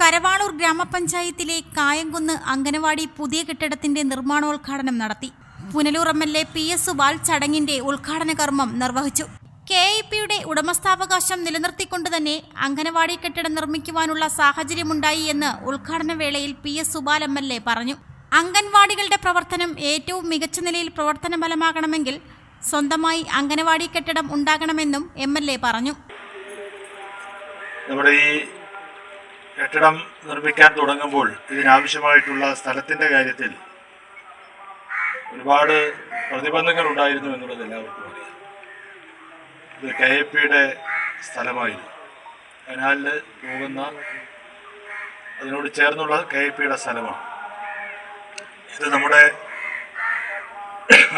കരവാളൂർ ഗ്രാമപഞ്ചായത്തിലെ കായംകുന്ന് അംഗനവാടി പുതിയ കെട്ടിടത്തിന്റെ നിർമ്മാണോദ്ഘാടനം നടത്തി. Punalur M L A P S Subal ചടങ്ങിന്റെ ഉദ്ഘാടന കർമ്മം നിർവഹിച്ചു. കെ ഐ പിയുടെ ഉടമസ്ഥാവകാശം നിലനിർത്തിക്കൊണ്ട് തന്നെ അംഗനവാടി കെട്ടിടം നിർമ്മിക്കുവാനുള്ള സാഹചര്യമുണ്ടായി എന്ന് ഉദ്ഘാടന വേളയിൽ P S Subal M L A പറഞ്ഞു. അംഗൻവാടികളുടെ പ്രവർത്തനം ഏറ്റവും മികച്ച നിലയിൽ പ്രവർത്തന ഫലമാകണമെങ്കിൽ സ്വന്തമായി അംഗനവാടി കെട്ടിടം ഉണ്ടാകണമെന്നും എം എൽ എ പറഞ്ഞു. നമ്മുടെ ഈ കെട്ടിടം നിർമ്മിക്കാൻ തുടങ്ങുമ്പോൾ ഇതിനാവശ്യമായിട്ടുള്ള സ്ഥലത്തിന്റെ കാര്യത്തിൽ ഒരുപാട് പ്രതിബന്ധങ്ങൾ ഉണ്ടായിരുന്നു എന്നുള്ളത് എല്ലാവർക്കും അറിയാം. ഇത് കെ എ പിയുടെ സ്ഥലമായിരുന്നു. കനാലിൽ പോകുന്ന അതിനോട് ചേർന്നുള്ള കെ എ പിയുടെ സ്ഥലമാണ്. ഇത് നമ്മുടെ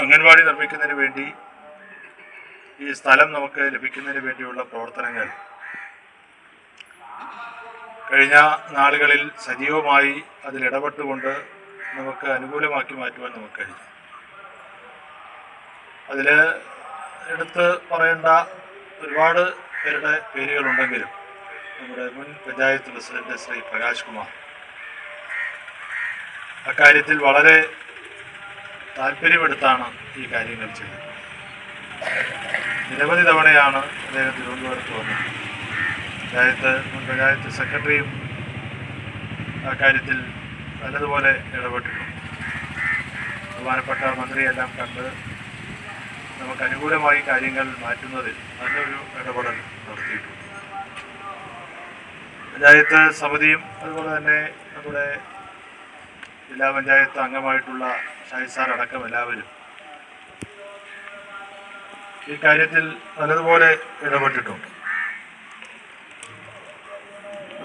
അംഗൻവാടി നിർമ്മിക്കുന്നതിന് വേണ്ടി ഈ സ്ഥലം നമുക്ക് ലഭിക്കുന്നതിന് വേണ്ടിയുള്ള പ്രവർത്തനങ്ങൾ കഴിഞ്ഞ നാളുകളിൽ സജീവമായി അതിൽ ഇടപെട്ടുകൊണ്ട് നമുക്ക് അനുകൂലമാക്കി മാറ്റുവാൻ നമുക്ക് കഴിഞ്ഞു. അതിൽ എടുത്ത് പറയേണ്ട ഒരുപാട് പേരുടെ പേരുകളുണ്ടെങ്കിലും നമ്മുടെ മുൻ പഞ്ചായത്ത് പ്രസിഡന്റ് ശ്രീ പ്രകാശ് കുമാർ. അക്കാര്യത്തിൽ വളരെ താല്പര്യമെടുത്താണ് ഈ കാര്യങ്ങൾ ചെയ്തത് നിരവധി തവണയാണ് അദ്ദേഹം തിരുവനന്തപുരത്ത് വന്നത്. പഞ്ചായത്ത് മുൻ സെക്രട്ടറിയും ആ കാര്യത്തിൽ നല്ലതുപോലെ ഇടപെട്ടിട്ടുണ്ട്. ബഹുമാനപ്പെട്ട മന്ത്രിയെല്ലാം കണ്ട് നമുക്ക് അനുകൂലമായി കാര്യങ്ങൾ മാറ്റുന്നതിൽ നല്ലൊരു ഇടപെടൽ നടത്തിയിട്ടുണ്ട്. പഞ്ചായത്ത് സമിതിയും അതുപോലെ തന്നെ നമ്മുടെ ജില്ലാ പഞ്ചായത്ത് അംഗമായിട്ടുള്ള ഷായി സാർ അടക്കം എല്ലാവരും ഈ കാര്യത്തിൽ നല്ലതുപോലെ ഇടപെട്ടിട്ടുണ്ട്.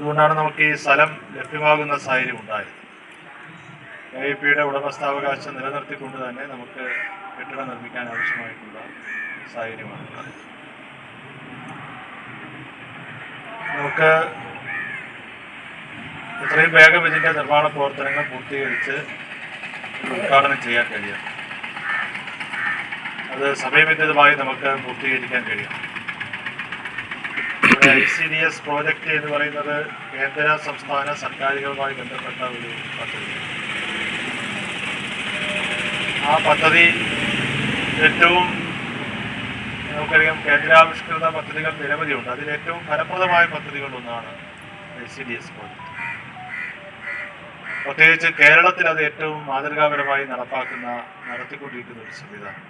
അതുകൊണ്ടാണ് നമുക്ക് ഈ സ്ഥലം ലഭ്യമാകുന്ന സാഹചര്യം ഉണ്ടായത്. എ പിയുടെ ഉടമസ്ഥാവകാശം നിലനിർത്തിക്കൊണ്ട് തന്നെ നമുക്ക് കെട്ടിടം നിർമ്മിക്കാൻ ആവശ്യമായിട്ടുള്ള സാഹചര്യമാണ് നമുക്ക് എത്രയും വേഗം ഇതിന്റെ നിർമ്മാണ പ്രവർത്തനങ്ങൾ പൂർത്തീകരിച്ച് ഉദ്ഘാടനം ചെയ്യാൻ കഴിയും. അത് സമയബന്ധിതമായി നമുക്ക് പൂർത്തീകരിക്കാൻ കഴിയണം ഐ സി പ്രോജക്റ്റ് എന്ന് പറയുന്നത് കേന്ദ്ര സംസ്ഥാന സർക്കാരുകളുമായി ബന്ധപ്പെട്ട ഒരു പദ്ധതി. ആ പദ്ധതി ഏറ്റവും നമുക്കറിയാം കേന്ദ്രാവിഷ്കൃത പദ്ധതികൾ നിരവധിയുണ്ട് അതിൽ ഏറ്റവും ഫലപ്രദമായ പദ്ധതികളൊന്നാണ് I C D S project പ്രത്യേകിച്ച് കേരളത്തിൽ അത് ഏറ്റവും മാതൃകാപരമായി നടപ്പാക്കുന്ന നടത്തിക്കൊണ്ടിരിക്കുന്ന ഒരു സംവിധാനം.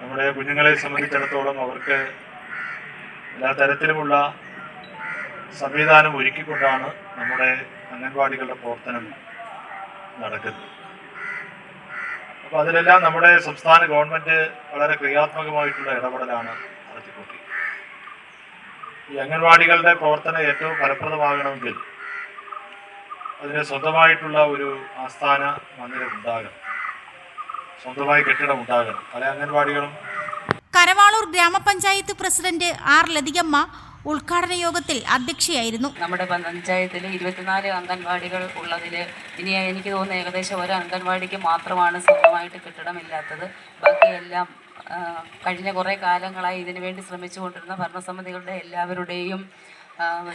നമ്മുടെ കുഞ്ഞുങ്ങളെ സംബന്ധിച്ചിടത്തോളം അവർക്ക് എല്ലാ തരത്തിലുമുള്ള സംവിധാനം ഒരുക്കിക്കൊണ്ടാണ് നമ്മുടെ അംഗൻവാടികളുടെ പ്രവർത്തനം നടക്കുന്നത്. അപ്പോൾ അതിലെല്ലാം നമ്മുടെ സംസ്ഥാന ഗവൺമെന്റ് വളരെ ക്രിയാത്മകമായിട്ടുള്ള ഇടപെടലാണ് നടത്തിക്കൊണ്ടിരിക്കുന്നത്. ഈ അംഗൻവാടികളുടെ പ്രവർത്തനം ഏറ്റവും ഫലപ്രദമാകണമെങ്കിൽ അതിന് സ്വന്തമായിട്ടുള്ള ഒരു ആസ്ഥാന മന്ദിരം ഉണ്ടാകണം. സ്വന്തമായി കെട്ടിടം ഉണ്ടാകണം. പല അംഗൻവാടികളും കരവാളൂർ ഗ്രാമപഞ്ചായത്ത് പ്രസിഡന്റ് ആർ ലതികമ്മ ഉദ്ഘാടന യോഗത്തിൽ അധ്യക്ഷയായിരുന്നു. നമ്മുടെ പഞ്ചായത്തിൽ ഇരുപത്തിനാല് അംഗൻവാടികൾ ഉള്ളതിൽ ഇനി എനിക്ക് തോന്നുന്നു ഏകദേശം ഒരു അംഗൻവാടിക്ക് മാത്രമാണ് സ്വന്തമായിട്ട് കെട്ടിടമില്ലാത്തത്. ബാക്കിയെല്ലാം കഴിഞ്ഞ കുറേ കാലങ്ങളായി ഇതിനുവേണ്ടി ശ്രമിച്ചുകൊണ്ടിരുന്ന ഭരണസമിതികളുടെ എല്ലാവരുടെയും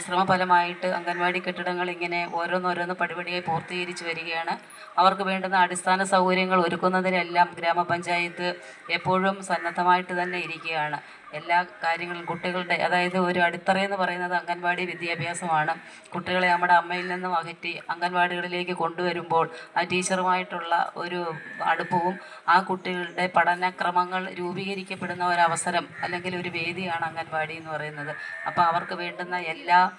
ശ്രമഫലമായിട്ട് അംഗൻവാടി കെട്ടിടങ്ങൾ ഇങ്ങനെ ഓരോന്നോരോന്ന് പടിപടിയായി പൂർത്തീകരിച്ചു വരികയാണ്. അവർക്ക് വേണ്ടുന്ന അടിസ്ഥാന സൗകര്യങ്ങൾ ഒരുക്കുന്നതിനെല്ലാം ഗ്രാമപഞ്ചായത്ത് എപ്പോഴും സന്നദ്ധമായിട്ട് തന്നെ ഇരിക്കുകയാണ്. എല്ലാ കാര്യങ്ങളും കുട്ടികളുടെ അതായത് ഒരു അടിത്തറയെന്ന് പറയുന്നത് അംഗൻവാടി വിദ്യാഭ്യാസമാണ്. കുട്ടികളെ നമ്മുടെ അമ്മയിൽ നിന്നും അകറ്റി അംഗൻവാടികളിലേക്ക് കൊണ്ടുവരുമ്പോൾ ആ ടീച്ചറുമായിട്ടുള്ള ഒരു അടുപ്പവും ആ കുട്ടികളുടെ പഠനക്രമങ്ങൾ രൂപീകരിക്കപ്പെടുന്ന ഒരവസരം അല്ലെങ്കിൽ ഒരു വേദിയാണ് അംഗൻവാടി എന്ന് പറയുന്നത്. അപ്പോൾ അവർക്ക് വേണ്ടുന്ന എല്ലാ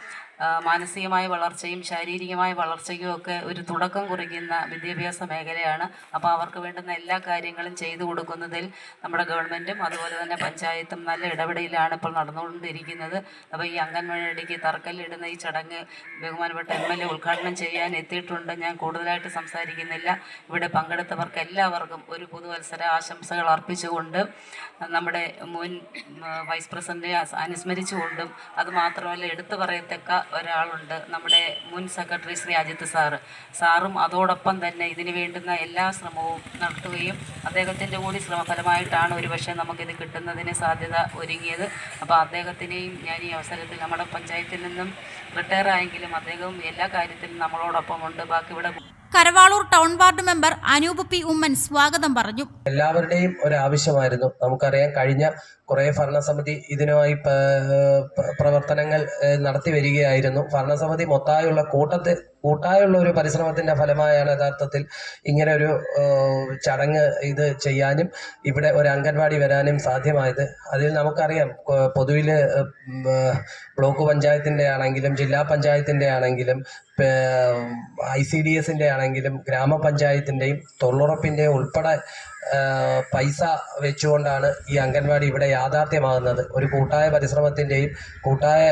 മാനസികമായ വളർച്ചയും ശാരീരികമായ വളർച്ചയ്ക്കും ഒക്കെ ഒരു തുടക്കം കുറിക്കുന്ന വിദ്യാഭ്യാസ മേഖലയാണ്. അപ്പോൾ അവർക്ക് വേണ്ടുന്ന എല്ലാ കാര്യങ്ങളും ചെയ്തു കൊടുക്കുന്നതിൽ നമ്മുടെ ഗവൺമെന്റും അതുപോലെ തന്നെ പഞ്ചായത്തും നല്ല ഇടപെടലാണ് ഇപ്പോൾ നടന്നുകൊണ്ടിരിക്കുന്നത്. അപ്പോൾ ഈ അംഗൻവാടിക്ക് തറക്കല്ലിടുന്ന ഈ ചടങ്ങ് ബഹുമാനപ്പെട്ട എം എൽ എ ഉദ്ഘാടനം ചെയ്യാൻ എത്തിയിട്ടുണ്ട്. ഞാൻ കൂടുതലായിട്ട് സംസാരിക്കുന്നില്ല. ഇവിടെ പങ്കെടുത്തവർക്ക് എല്ലാവർക്കും ഒരു പുതുവത്സര ആശംസകൾ അർപ്പിച്ചുകൊണ്ട് നമ്മുടെ മുൻ വൈസ് പ്രസിഡന്റിനെ അനുസ്മരിച്ചുകൊണ്ടും അതുമാത്രമല്ല എടുത്തു പറയത്തക്ക ഒരാളുണ്ട്. നമ്മുടെ മുൻ സെക്രട്ടറി ശ്രീ അജിത് സാറ് സാറും അതോടൊപ്പം തന്നെ ഇതിന് വേണ്ടുന്ന എല്ലാ ശ്രമവും നടത്തുകയും അദ്ദേഹത്തിന്റെ കൂടി ശ്രമഫലമായിട്ടാണ് ഒരുപക്ഷെ നമുക്കിത് കിട്ടുന്നതിന് സാധ്യത ഒരുങ്ങിയത്. അപ്പോൾ അദ്ദേഹത്തിനെയും ഞാൻ ഈ അവസരത്തിൽ നമ്മുടെ പഞ്ചായത്തിൽ നിന്നും റിട്ടയർ ആയെങ്കിലും അദ്ദേഹം എല്ലാ കാര്യത്തിലും നമ്മളോടൊപ്പം ഉണ്ട് ബാക്കി ഇവിടെ Karavalur town ward member Anoop P Oommen സ്വാഗതം പറഞ്ഞു. എല്ലാവരുടെയും ഒരു ആവശ്യമായിരുന്നു നമുക്കറിയാം കഴിഞ്ഞ കുറേ ഭരണസമിതി പ- പ്രവർത്തനങ്ങൾ നടത്തി വരികയായിരുന്നു. ഭരണസമിതി മൊത്തമായുള്ള കൂട്ടത്തെ കൂട്ടായുള്ള ഒരു പരിശ്രമത്തിന്റെ ഫലമായാണ് യഥാർത്ഥത്തിൽ ഇങ്ങനെ ഒരു ചടങ്ങ് ഇത് ചെയ്യാനും ഇവിടെ ഒരു അംഗൻവാടി വരാനും സാധ്യമായത്. അതിൽ നമുക്കറിയാം പൊതുവിൽ ബ്ലോക്ക് പഞ്ചായത്തിന്റെ ആണെങ്കിലും ജില്ലാ പഞ്ചായത്തിന്റെ ആണെങ്കിലും ഐ സി ഡി എസിന്റെ ആണെങ്കിലും ഗ്രാമപഞ്ചായത്തിന്റെയും തൊഴിലുറപ്പിന്റെയും ഉൾപ്പെടെ പൈസ വെച്ചുകൊണ്ടാണ് ഈ അംഗൻവാടി ഇവിടെ യാഥാർത്ഥ്യമാകുന്നത്. ഒരു കൂട്ടായ പരിശ്രമത്തിന്റെയും കൂട്ടായ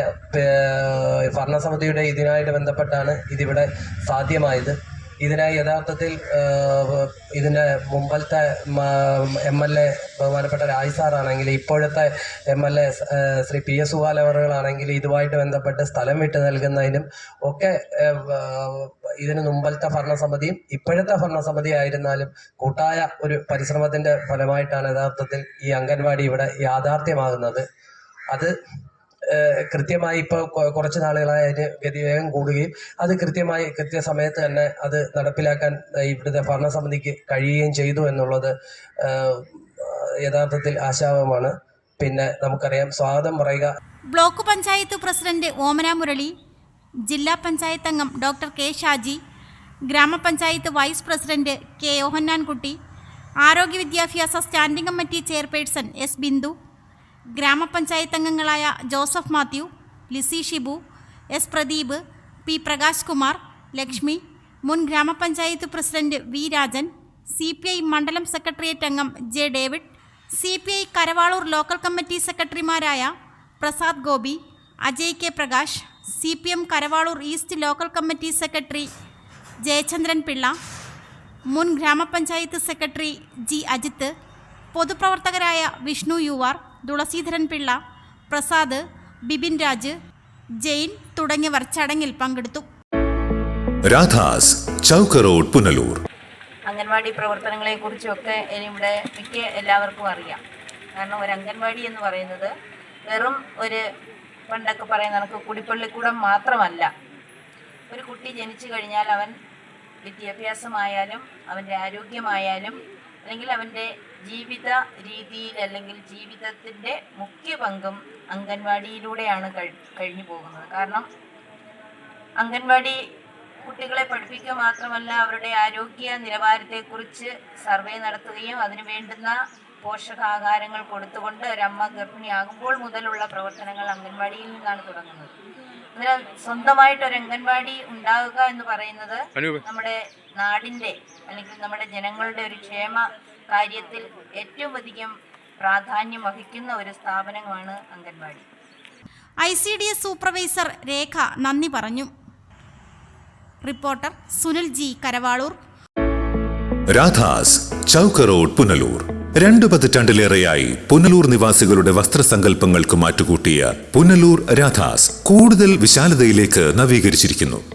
ഭരണസമിതിയുടെ ഇതിനായിട്ട് ബന്ധപ്പെട്ടാണ് ഇതിവിടെ സാധ്യമായത്. ഇതിനായി യഥാർത്ഥത്തിൽ ഇതിന്റെ മുമ്പത്തെ എം എൽ എ ബഹുമാനപ്പെട്ട രാജ് സാറാണെങ്കിൽ ഇപ്പോഴത്തെ M L A Shri P S സുഹാലവറുകളാണെങ്കിൽ ഇതുമായിട്ട് ബന്ധപ്പെട്ട് സ്ഥലം വിട്ടു നൽകുന്നതിനും ഒക്കെ ഇതിന് മുമ്പത്തെ ഭരണസമിതിയും ഇപ്പോഴത്തെ ഭരണസമിതി ആയിരുന്നാലും കൂട്ടായ ഒരു പരിശ്രമത്തിന്റെ ഫലമായിട്ടാണ് യഥാർത്ഥത്തിൽ ഈ അംഗൻവാടി ഇവിടെ യാഥാർത്ഥ്യമാകുന്നത്. അത് കൃത്യമായി ഇപ്പോൾ കുറച്ച് നാളുകളായി അതിന് ഗതിവേഗം കൂടുകയും അത് കൃത്യമായി കൃത്യസമയത്ത് തന്നെ അത് നടപ്പിലാക്കാൻ ഇവിടുത്തെ ഭരണസമിതിക്ക് കഴിയുകയും ചെയ്തു എന്നുള്ളത് യഥാർത്ഥത്തിൽ ആശാവമാണ്. പിന്നെ നമുക്കറിയാം സ്വാഗതം പറയുക. ബ്ലോക്ക് പഞ്ചായത്ത് പ്രസിഡന്റ് ഓമന മുരളി ജില്ലാ പഞ്ചായത്ത് അംഗം ഡോക്ടർ കെ ഷാജി ഗ്രാമപഞ്ചായത്ത് വൈസ് പ്രസിഡന്റ് കെ യോഹന്നാൻകുട്ടി ആരോഗ്യ വിദ്യാഭ്യാസ standing committee chairperson S Bindu ഗ്രാമപഞ്ചായത്ത് അംഗങ്ങളായ Joseph Mathew Lissy Shibu S Pradeep P Prakash Kumar Lakshmi മുൻ ഗ്രാമപഞ്ചായത്ത് president V Rajan C P I മണ്ഡലം സെക്രട്ടേറിയറ്റ് അംഗം J David C P I Karavaloor local committee സെക്രട്ടറിമാരായ Prasad Gopi Ajay K Prakash C P M Karavaloor east local committee secretary Jayachandran Pillai മുൻ ഗ്രാമപഞ്ചായത്ത് secretary G Ajith പൊതുപ്രവർത്തകരായ Vishnu U R Thulaseedharan Pillai Prasad Bipin Raj Jain തുടങ്ങിയവർ ചടങ്ങിൽ പങ്കെടുത്തു. Radhas Chowk road Punalur. Anganwadi പ്രവർത്തനങ്ങളെക്കുറിച്ചുമൊക്കെ ഇവിടെ മിക്ക എല്ലാവർക്കും അറിയാം. കാരണം ഒരു അംഗൻവാടി എന്ന് പറയുന്നത് വെറും ഒരു പണ്ടൊക്കെ പറയുന്ന കണക്ക് കുടിപ്പള്ളിക്കൂടം മാത്രമല്ല. ഒരു കുട്ടി ജനിച്ചു കഴിഞ്ഞാൽ അവൻ വിദ്യാഭ്യാസമായാലും അവന്റെ ആരോഗ്യമായാലും അല്ലെങ്കിൽ അവന്റെ ജീവിത രീതിയിൽ അല്ലെങ്കിൽ ജീവിതത്തിന്റെ മുഖ്യ പങ്കും അംഗൻവാടിയിലൂടെയാണ് കഴി കഴിഞ്ഞു പോകുന്നത്. കാരണം അംഗൻവാടി കുട്ടികളെ പഠിപ്പിക്കുക മാത്രമല്ല അവരുടെ ആരോഗ്യ നിലവാരത്തെക്കുറിച്ച് സർവേ നടത്തുകയും അതിനു വേണ്ടുന്ന പോഷകാഹാരങ്ങൾ കൊടുത്തുകൊണ്ട് ഒരമ്മ ഗർഭിണിയാകുമ്പോൾ മുതലുള്ള പ്രവർത്തനങ്ങൾ അംഗൻവാടിയിൽ നിന്നാണ് തുടങ്ങുന്നത്. അതിനാൽ സ്വന്തമായിട്ട് ഒരു അംഗൻവാടി ഉണ്ടാകുക എന്ന് പറയുന്നത് നമ്മുടെ നാടിന്റെ അല്ലെങ്കിൽ നമ്മുടെ ജനങ്ങളുടെ ഒരു ക്ഷേമ കാര്യത്തിൽ ഏറ്റവും അധികം പ്രാധാന്യം വഹിക്കുന്ന ഒരു സ്ഥാപനമാണ് anganwadi. I C D S supervisor Rekha നന്ദി പറഞ്ഞു. Reporter Sunil G Karavaloor. Radhas Chowk road Punalur. രണ്ടു പതിറ്റാണ്ടിലേറെയായി പുനലൂർ നിവാസികളുടെ വസ്ത്രസങ്കല്പങ്ങൾക്ക് മാറ്റുകൂട്ടിയ പുനലൂർ രാധാസ് കൂടുതൽ വിശാലതയിലേക്ക് നവീകരിച്ചിരിക്കുന്നു.